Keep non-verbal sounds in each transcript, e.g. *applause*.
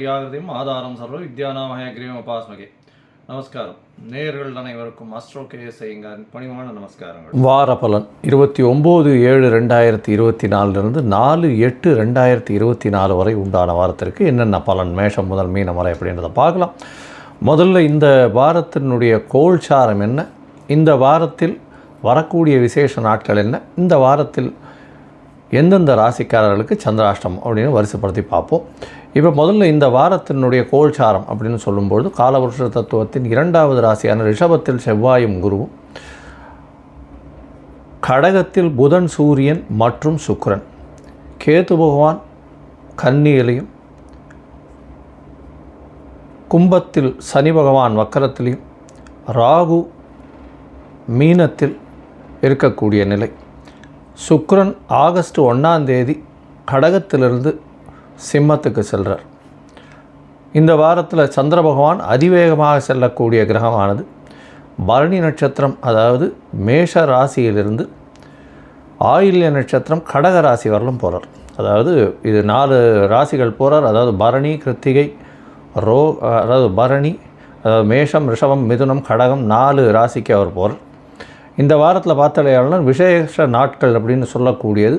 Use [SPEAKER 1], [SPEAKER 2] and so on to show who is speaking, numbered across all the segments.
[SPEAKER 1] ஞானானந்தமயம் ஆதாரம் சர்வ வித்யானாமய கிரீவம் உபாஸ்மகே. நமஸ்காரம். நேயர்கள் அனைவருக்கும் அஸ்ட்ரோ கேஎஸ்ஐங்க பணிவான நமஸ்காரங்கள். வார பலன் இருபத்தி ஒம்பது ஏழு ரெண்டாயிரத்தி இருபத்தி நாலுலேருந்து நாலு எட்டு ரெண்டாயிரத்தி இருபத்தி நாலு வரை உண்டான வாரத்திற்கு என்னென்ன பலன் மேஷம் முதல் மீனம் வரை அப்படின்றத பார்க்கலாம். முதல்ல இந்த வாரத்தினுடைய கோல்சாரம் என்ன? இந்த வாரத்தில் வரக்கூடிய விசேஷ நாட்கள் என்ன? இந்த வாரத்தில் எந்தெந்த ராசிக்காரர்களுக்கு சந்திராஷ்டம் அப்படின்னு வரிசைப்படுத்தி பார்ப்போம். இப்போ முதல்ல இந்த வாரத்தினுடைய கோல்சாரம் அப்படின்னு சொல்லும்பொழுது காலவருஷ தத்துவத்தின் இரண்டாவது ராசியான ரிஷபத்தில் செவ்வாயும் குருவும் கடகத்தில் புதன் சூரியன் மற்றும் சுக்ரன் கேது பகவான் கன்னியிலையும் கும்பத்தில் சனி பகவான் வக்கரத்திலையும் ராகு மீனத்தில் இருக்கக்கூடிய நிலை. சுக்ரன் ஆகஸ்ட் ஒன்றாம் தேதி கடகத்திலிருந்து சிம்மத்துக்கு செல்கிறார் இந்த வாரத்தில் சந்திர பகவான் அதிவேகமாக செல்லக்கூடிய கிரகமானது பரணி நட்சத்திரம் அதாவது மேஷ ராசியிலிருந்து ஆயில்ய நட்சத்திரம் கடக ராசி வரலும் போகிறார் அதாவது இது நாலு ராசிகள் போகிறார் அதாவது பரணி கிருத்திகை ரோ அதாவது பரணி அதாவது மேஷம் ரிஷபம் மிதுனம் கடகம் நாலு ராசிக்கு அவர் போகிறார் இந்த வாரத்தில் பார்த்தாலேயாளர் விசேஷ நாட்கள் அப்படின்னு சொல்லக்கூடியது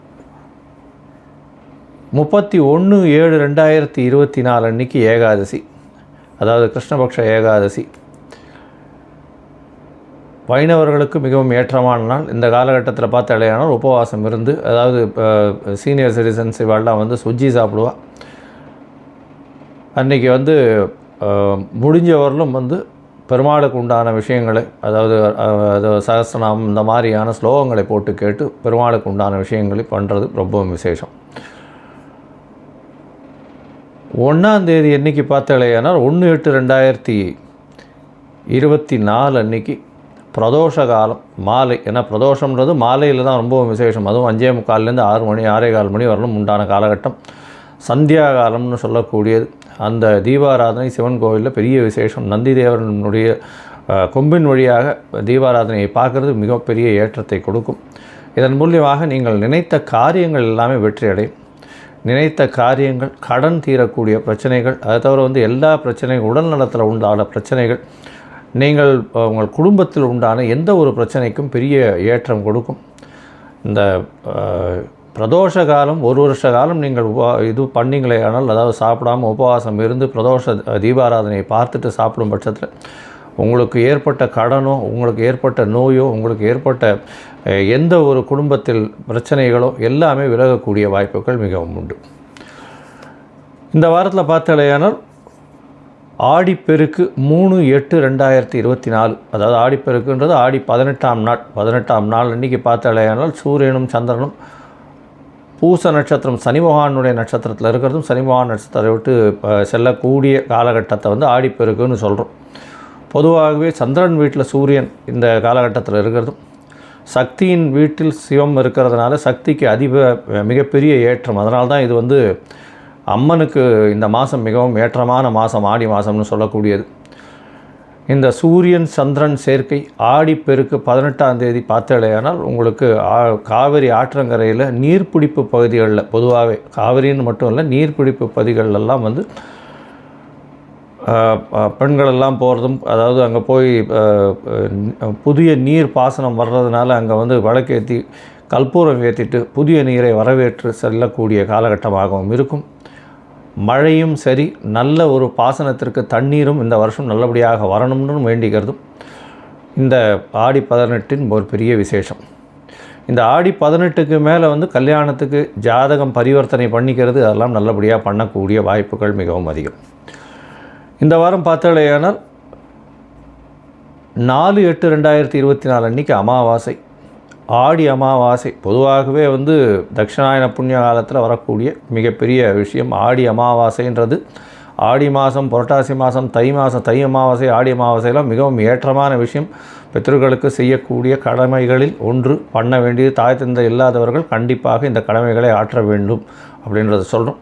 [SPEAKER 1] முப்பத்தி ஒன்று ஏழு ரெண்டாயிரத்தி இருபத்தி நாலு அன்னைக்கு ஏகாதசி. அதாவது கிருஷ்ணபக்ஷ ஏகாதசி. வைணவர்களுக்கு மிகவும் ஏற்றமான நாள். இந்த காலகட்டத்தில் பார்த்தாலேயானால் உபவாசம் இருந்து அதாவது சீனியர் சிட்டிசன்ஸ் இவாள்லாம் வந்து சுஜ்ஜி சாப்பிடுவா அன்றைக்கி வந்து முடிஞ்சவர்களும் வந்து பெருமாளுக்கு உண்டான விஷயங்களை அதாவது அது சகசிரநாமம் இந்த மாதிரியான ஸ்லோகங்களை போட்டு கேட்டு பெருமாளுக்கு உண்டான விஷயங்களை பண்ணுறது ரொம்பவும் விசேஷம். ஒன்றாந்தேதி என்றைக்கு பார்த்தாலேயானால் ஒன்று எட்டு ரெண்டாயிரத்தி இருபத்தி நாலு அன்னைக்கு பிரதோஷ காலம் மாலை. ஏன்னா பிரதோஷம்ன்றது மாலையில் தான் ரொம்பவும் விசேஷம். அதுவும் அஞ்சே முக்கால்லேருந்து ஆறு மணி ஆறே கால் மணி வரலும் உண்டான காலகட்டம். சந்தியா காலம்னு சொல்லக்கூடியது. அந்த தீபாராதனை சிவன் கோவிலில் பெரிய விசேஷம். நந்தி தேவனுடைய கொம்பின் வழியாக தீபாராதனையை பார்க்குறது மிகப்பெரிய ஏற்றத்தை கொடுக்கும். இதன் மூலியமாக நீங்கள் நினைத்த காரியங்கள் எல்லாமே வெற்றி அடையும் நினைத்த காரியங்கள் கடன் தீரக்கூடிய பிரச்சனைகள் அதை தவிர வந்து எல்லா பிரச்சனைகள் உடல் நலத்தில் உண்டான பிரச்சனைகள் நீங்கள் உங்கள் குடும்பத்தில் உண்டான எந்த ஒரு பிரச்சனைக்கும் பெரிய ஏற்றம் கொடுக்கும். இந்த பிரதோஷ காலம் ஒரு வருஷ காலம் நீங்கள் உபா இது பண்ணிங்களே ஆனால் அதாவது சாப்பிடாமல் உபவாசம் இருந்து பிரதோஷ தீபாராதனையை பார்த்துட்டு சாப்பிடும் பட்சத்தில் உங்களுக்கு ஏற்பட்ட கடனோ உங்களுக்கு ஏற்பட்ட நோயோ உங்களுக்கு ஏற்பட்ட எந்த ஒரு குடும்பத்தில் பிரச்சனைகளோ எல்லாமே விலகக்கூடிய வாய்ப்புகள் மிகவும் உண்டு. இந்த வாரத்தில் பார்த்தாலேயானால் ஆடிப்பெருக்கு மூணு எட்டு ரெண்டாயிரத்தி இருபத்தி நாலு அதாவது ஆடிப்பெருக்குன்றது ஆடி பதினெட்டாம் நாள் பதினெட்டாம் நாள் அன்றைக்கி பார்த்தாலேயானால் சூரியனும் சந்திரனும் பூச நட்சத்திரம் சனிமகானுடைய நட்சத்திரத்தில் இருக்கிறதும் சனிமகான் நட்சத்திரத்தை விட்டு செல்லக்கூடிய காலகட்டத்தை வந்து ஆடிப்பெருக்குன்னு சொல்கிறோம் பொதுவாகவே சந்திரன் வீட்டில் சூரியன் இந்த காலகட்டத்தில் இருக்கிறதும் சக்தியின் வீட்டில் சிவம் இருக்கிறதுனால சக்திக்கு அதிக மிகப்பெரிய ஏற்றம். அதனால தான் இது வந்து அம்மனுக்கு இந்த மாதம் மிகவும் ஏற்றமான மாதம் ஆடி மாதம்னு சொல்லக்கூடியது. இந்த சூரியன் சந்திரன் சேர்க்கை ஆடிப்பெருக்கு பதினெட்டாம் தேதி பார்த்தலையானால் உங்களுக்கு காவிரி ஆற்றங்கரையில் நீர்பிடிப்பு பகுதிகளில் பொதுவாகவே காவிரின்னு மட்டும் இல்லை நீர்பிடிப்பு பகுதிகளெல்லாம் வந்து பெண்களெல்லாம் போகிறதும் அதாவது அங்கே போய் புதிய நீர் பாசனம் வர்றதுனால அங்கே வந்து வழக்கேற்றி கற்பூரம் ஏற்றிட்டு புதிய நீரை வரவேற்று செல்லக்கூடிய காலகட்டமாகவும் இருக்கும். மழையும் சரி நல்ல ஒரு பாசனத்திற்கு தண்ணீரும் இந்த வருஷம் நல்லபடியாக வரணும்னு வேண்டிக்கிறதும் இந்த ஆடி பதினெட்டின் ஒரு பெரிய விசேஷம். இந்த ஆடி பதினெட்டுக்கு மேலே வந்து கல்யாணத்துக்கு ஜாதகம் பரிவர்த்தனை பண்ணிக்கிறது அதெல்லாம் நல்லபடியாக பண்ணக்கூடிய வாய்ப்புகள் மிகவும் அதிகம். இந்த வாரம் பார்த்தாலேயானால் நாலு எட்டு ரெண்டாயிரத்தி இருபத்தி நாலு அன்றைக்கி அமாவாசை. ஆடி அமாவாசை. பொதுவாகவே வந்து தட்சிணாயன புண்ணிய காலத்தில் வரக்கூடிய மிகப்பெரிய விஷயம் ஆடி அமாவாசைன்றது. ஆடி மாதம் புரட்டாசி மாதம் தை மாதம் தை அமாவாசை ஆடி அமாவாசையெல்லாம் மிகவும் ஏற்றமான விஷயம். பித்ருக்களுக்கு செய்யக்கூடிய கடமைகளில் ஒன்று பண்ண வேண்டியது தாய் தந்தை இல்லாதவர்கள் கண்டிப்பாக இந்த கடமைகளை ஆற்ற வேண்டும் அப்படின்றத சொல்கிறோம்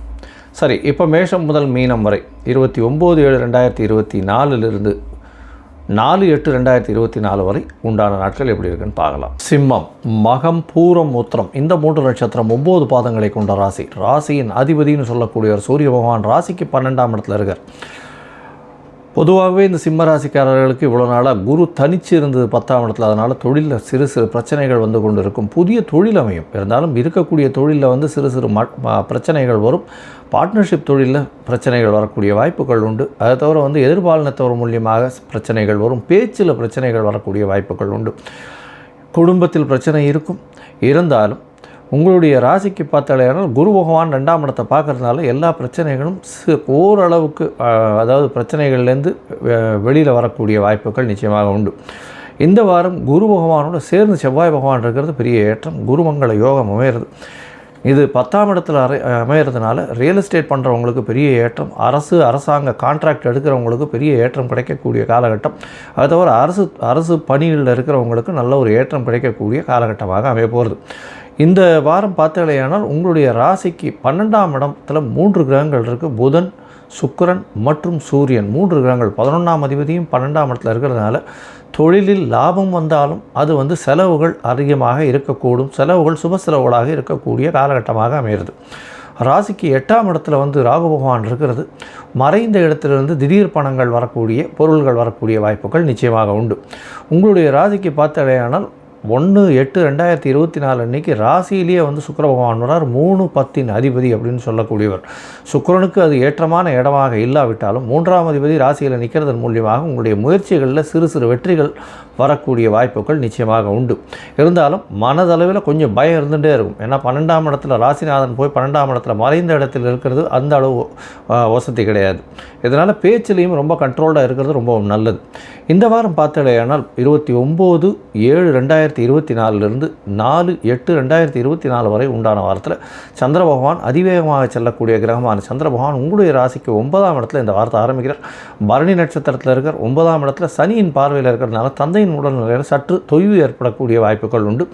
[SPEAKER 1] சரி இப்போ மேஷம் முதல் மீனம் வரை இருபத்தி ஒம்பது ஏழு ரெண்டாயிரத்தி இருபத்தி நாலுலேருந்து நாலு எட்டு ரெண்டாயிரத்தி இருபத்தி நாலு வரை உண்டான நாட்கள் எப்படி இருக்குன்னு பார்க்கலாம். சிம்மம் மகம் பூரம் உத்திரம் இந்த மூன்று நட்சத்திரம் ஒம்பது பாதங்களை கொண்ட ராசி. ராசியின் அதிபதினு சொல்லக்கூடியவர் சூரிய பகவான் ராசிக்கு பன்னெண்டாம் இடத்துல இருக்கார். பொதுவாகவே இந்த சிம்மராசிக்காரர்களுக்கு இவ்வளோ நாளாக குரு தனிச்சு இருந்தது பத்தாம் இடத்துல. அதனால் தொழிலில் சிறு சிறு பிரச்சனைகள் வந்து கொண்டு இருக்கும் புதிய தொழில் அமையும். இருந்தாலும் இருக்கக்கூடிய தொழிலில் வந்து சிறு சிறு ம பிரச்சனைகள் வரும். பார்ட்னர்ஷிப் தொழிலில் பிரச்சனைகள் வரக்கூடிய வாய்ப்புகள் உண்டு. அதை தவிர வந்து எதிர்பாலினத்தவர் மூலியமாக பிரச்சனைகள் வரும். பேச்சில் பிரச்சனைகள் வரக்கூடிய வாய்ப்புகள் உண்டு. குடும்பத்தில் பிரச்சனை இருக்கும். இருந்தாலும் உங்களுடைய ராசிக்கு பார்த்தாலேயானால் குரு பகவான் ரெண்டாம் இடத்தை பார்க்குறதுனால எல்லா பிரச்சனைகளும் ஓரளவுக்கு அதாவது பிரச்சனைகள்லேருந்து வெளியில் வரக்கூடிய வாய்ப்புகள் நிச்சயமாக உண்டு. இந்த வாரம் குரு பகவானோட சேர்ந்து செவ்வாய் பகவான் இருக்கிறது பெரிய ஏற்றம். குருமங்கள யோகம் அமையிறது. இது பத்தாம் இடத்துல அரை அமையிறதுனால ரியல் எஸ்டேட் பண்ணுறவங்களுக்கு பெரிய ஏற்றம் அரசு அரசாங்க கான்ட்ராக்ட் எடுக்கிறவங்களுக்கு பெரிய ஏற்றம் கிடைக்கக்கூடிய காலகட்டம். அது தவிர அரசு அரசு பணியில் இருக்கிறவங்களுக்கு நல்ல ஒரு ஏற்றம் கிடைக்கக்கூடிய காலகட்டமாக அமைய போகிறது இந்த வாரம் பார்த்தீங்களேயானால் உங்களுடைய ராசிக்கு பன்னெண்டாம் இடத்துல மூன்று கிரகங்கள் இருக்குது புதன் சுக்கரன் மற்றும் சூரியன் மூன்று கிரகங்கள். பதினொன்றாம் அதிபதியும் பன்னெண்டாம் இடத்துல இருக்கிறதுனால தொழிலில் லாபம் வந்தாலும் அது வந்து செலவுகள் அதிகமாக இருக்கக்கூடும். செலவுகள் சுப செலவுகளாக இருக்கக்கூடிய காலகட்டமாக அமைகிறது. ராசிக்கு எட்டாம் இடத்துல வந்து ராகு பகவான் இருக்கிறது. மறைந்த இடத்திலிருந்து திடீர் பணங்கள் வரக்கூடிய பொருள்கள் வரக்கூடிய வாய்ப்புகள் நிச்சயமாக உண்டு. உங்களுடைய ராசிக்கு பார்த்தடையானால் ஒன்று எட்டு ரெண்டாயிரத்தி இருபத்தி நாலு அன்னைக்கு ராசியிலேயே வந்து சுக்கர பகவான் வரார் மூணு பத்தின் அதிபதி அப்படின்னு சொல்லக்கூடியவர். சுக்கரனுக்கு அது ஏற்றமான இடமாக இல்லாவிட்டாலும் மூன்றாம் அதிபதி ராசியில் நிற்கிறதன் மூலியமாக உங்களுடைய முயற்சிகளில் சிறு சிறு வெற்றிகள் வரக்கூடிய வாய்ப்புகள் நிச்சயமாக உண்டு. இருந்தாலும் மனதளவில் கொஞ்சம் பயம் இருந்துகிட்டே இருக்கும். ஏன்னா பன்னெண்டாம் இடத்துல ராசிநாதன் போய் பன்னெண்டாம் இடத்துல மறைந்த இடத்தில் இருக்கிறது அந்த அளவு வசதி கிடையாது. இதனால் பேச்சிலையும் ரொம்ப கண்ட்ரோல்டாக இருக்கிறது ரொம்ப நல்லது. இந்த வாரம் பார்த்தடையானால் இருபத்தி ஒம்பது ஏழு ரெண்டாயிரத்தி இருபத்தி நாலுலேருந்து நாலு எட்டு ரெண்டாயிரத்தி இருபத்தி நாலு வரை உண்டான வாரத்தில் சந்திர பகவான் அதிவேகமாக செல்லக்கூடிய கிரகமான சந்திர பகவான் உங்களுடைய ராசிக்கு ஒன்பதாம் இடத்துல இந்த வாரத்தை ஆரம்பிக்கிறார். பரணி நட்சத்திரத்தில் இருக்கிற ஒன்பதாம் இடத்துல சனியின் பார்வையில் இருக்கிறதுனால தந்தையின் உடல்நிலையில் சற்று தொய்வு ஏற்படக்கூடிய வாய்ப்புகள் உண்டு.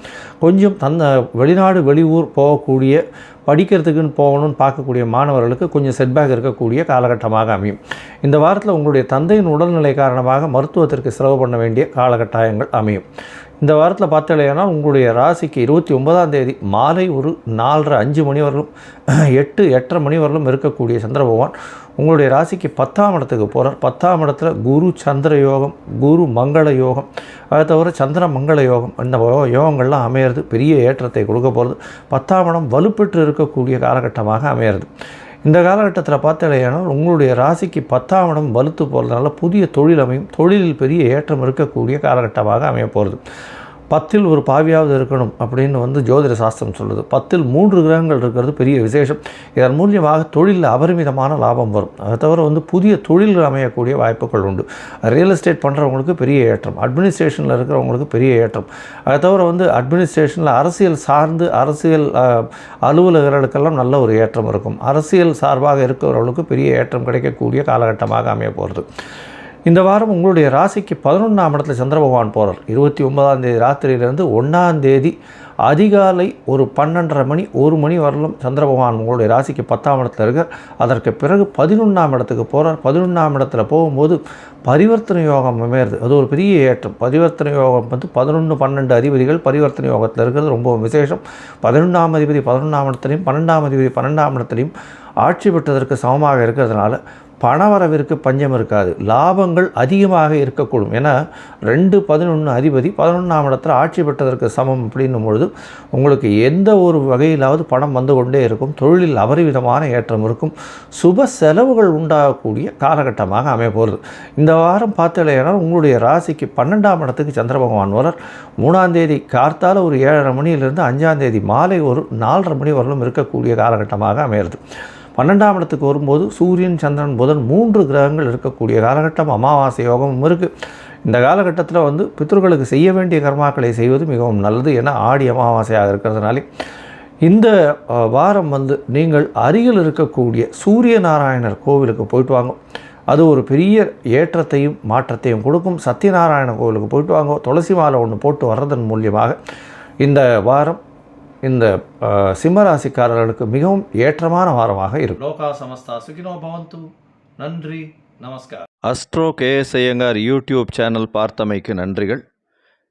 [SPEAKER 1] கொஞ்சம் தந்த வெளிநாடு வெளியூர் போகக்கூடிய படிக்கிறதுக்குன்னு போகணும்னு பார்க்கக்கூடிய மாணவர்களுக்கு கொஞ்சம் செட்பேக் இருக்கக்கூடிய காலகட்டமாக அமையும். இந்த வாரத்தில் உங்களுடைய தந்தையின் உடல்நிலை காரணமாக மருத்துவத்திற்கு செலவு பண்ண வேண்டிய காலகட்டாயங்கள் அமையும். இந்த வாரத்தில் பார்த்தலையானா உங்களுடைய ராசிக்கு இருபத்தி ஒன்பதாம் தேதி மாலை ஒரு நாலரை அஞ்சு மணி வரலும் *clears throat* எட்டு எட்டரை மணி வரலும் இருக்கக்கூடிய சந்திர பகவான். உங்களுடைய ராசிக்கு பத்தாம் இடத்துக்கு போகிறார் பத்தாம் இடத்துல குரு சந்திர யோகம் குரு மங்கள யோகம். அதை தவிர சந்திர மங்கள யோகம் இந்த யோகங்கள்லாம் அமையிறது பெரிய ஏற்றத்தை கொடுக்க போகிறது பத்தாம் இடம் வலுப்பெற்று இருக்கக்கூடிய காலகட்டமாக அமையிறது. இந்த காலகட்டத்தில் பார்த்தாலேயானால் உங்களுடைய ராசிக்கு பத்தாம் இடம் வலுத்து போகிறதுனால புதிய தொழில் அமையும். தொழிலில் பெரிய ஏற்றம் இருக்கக்கூடிய காலகட்டமாக அமைய போகிறது பத்தில் ஒரு பாவியாவது இருக்கணும் அப்படின்னு வந்து ஜோதிட சாஸ்திரம் சொல்லுது. பத்தில் மூன்று கிரகங்கள் இருக்கிறது பெரிய விசேஷம். இதன் மூலியமாக தொழிலில் அபரிமிதமான லாபம் வரும். அதை தவிர வந்து புதிய தொழில் அமையக்கூடிய வாய்ப்புகள் உண்டு. ரியல் எஸ்டேட் பண்ணுறவங்களுக்கு பெரிய ஏற்றம். அட்மினிஸ்ட்ரேஷனில் இருக்கிறவங்களுக்கு பெரிய ஏற்றம். அதை தவிர வந்து அட்மினிஸ்ட்ரேஷனில் அரசியல் சார்ந்து அரசியல் அலுவலர்களுக்கெல்லாம் நல்ல ஒரு ஏற்றம் இருக்கும். அரசியல் சார்பாக இருக்கிறவர்களுக்கு பெரிய ஏற்றம் கிடைக்கக்கூடிய காலகட்டமாக அமைய போகிறது இந்த வாரம் உங்களுடைய ராசிக்கு பதினொன்றாம் இடத்துல சந்திர பகவான் போகிறார் இருபத்தி ஒன்பதாம் தேதி ராத்திரியிலேருந்து ஒன்றாம் தேதி அதிகாலை ஒரு பன்னெண்டரை மணி ஒரு மணி வரலும் சந்திர பகவான் உங்களுடைய ராசிக்கு பத்தாம் இடத்துல இருக்கார். அதற்கு பிறகு பதினொன்றாம் இடத்துக்கு போகிறார் பதினொன்றாம் இடத்துல போகும்போது பரிவர்த்தனை யோகம் அமையிறது. அது ஒரு பெரிய ஏற்றம். பரிவர்த்தனை யோகம் வந்து பதினொன்று பன்னெண்டு அதிபதிகள் பரிவர்த்தனை யோகத்தில் இருக்கிறது. ரொம்ப விசேஷம். பதினொன்றாம் அதிபதி பதினொன்றாம் இடத்துலையும் பன்னெண்டாம் அதிபதி பன்னெண்டாம் இடத்துலையும் ஆட்சி பெற்றதற்கு சமமாக இருக்கிறதுனால பணவரவிற்கு பஞ்சம் இருக்காது. லாபங்கள் அதிகமாக இருக்கக்கூடும். ஏன்னா ரெண்டு பதினொன்று அதிபதி பதினொன்றாம் இடத்துல ஆட்சி பெற்றதற்கு சமம் அப்படின்னும் பொழுது உங்களுக்கு எந்த ஒரு வகையிலாவது பணம் வந்து கொண்டே இருக்கும். தொழிலில் அபரிவிதமான ஏற்றம் இருக்கும். சுப செலவுகள் உண்டாகக்கூடிய காலகட்டமாக அமைய போகிறது இந்த வாரம் பார்த்தலையானால் உங்களுடைய ராசிக்கு பன்னெண்டாம் இடத்துக்கு சந்திர பகவான் வரார் மூணாம் தேதி கார்த்தால ஒரு ஏழரை மணியிலிருந்து அஞ்சாம் தேதி மாலை ஒரு நாலரை மணி வரலும் இருக்கக்கூடிய காலகட்டமாக அமையிறது பன்னெண்டாம் இடத்துக்கு வரும்போது சூரியன் சந்திரன் புதன் மூன்று கிரகங்கள் இருக்கக்கூடிய காலகட்டம் அமாவாசை யோகமும் இருக்குது இந்த காலகட்டத்தில் வந்து பித்தர்களுக்கு செய்ய வேண்டிய கர்மாக்களை செய்வது மிகவும் நல்லது ஏன்னா ஆடி அமாவாசையாக இருக்கிறதுனாலே. இந்த வாரம் வந்து நீங்கள் அருகில் இருக்கக்கூடிய சூரிய நாராயணர் கோவிலுக்கு போயிட்டு வாங்க. அது ஒரு பெரிய ஏற்றத்தையும் மாற்றத்தையும் கொடுக்கும். சத்யநாராயண கோவிலுக்கு போயிட்டு வாங்க. துளசி மாலை ஒன்று போட்டு வர்றதன் மூலியமாக இந்த வாரம் இந்த சிம்மராசிக்காரர்களுக்கு மிகவும் ஏற்றமான வாரமாக இருக்கும். லோகா சமஸ்தா சுகினோ பவந்து. நன்றி நமஸ்கார். Astro KS Iyengar YouTube channel பார்த்தமைக்கு நன்றிகள்.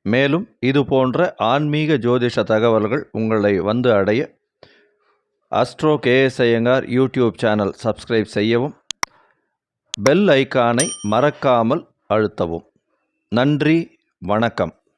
[SPEAKER 1] மேலும் இது போன்ற ஆன்மீக ஜோதிஷ தகவல்கள் உங்களை வந்து அடைய astro KS Iyengar YouTube channel subscribe செய்யவும் பெல் ஐக்கானை மறக்காமல் அழுத்தவும். நன்றி வணக்கம்.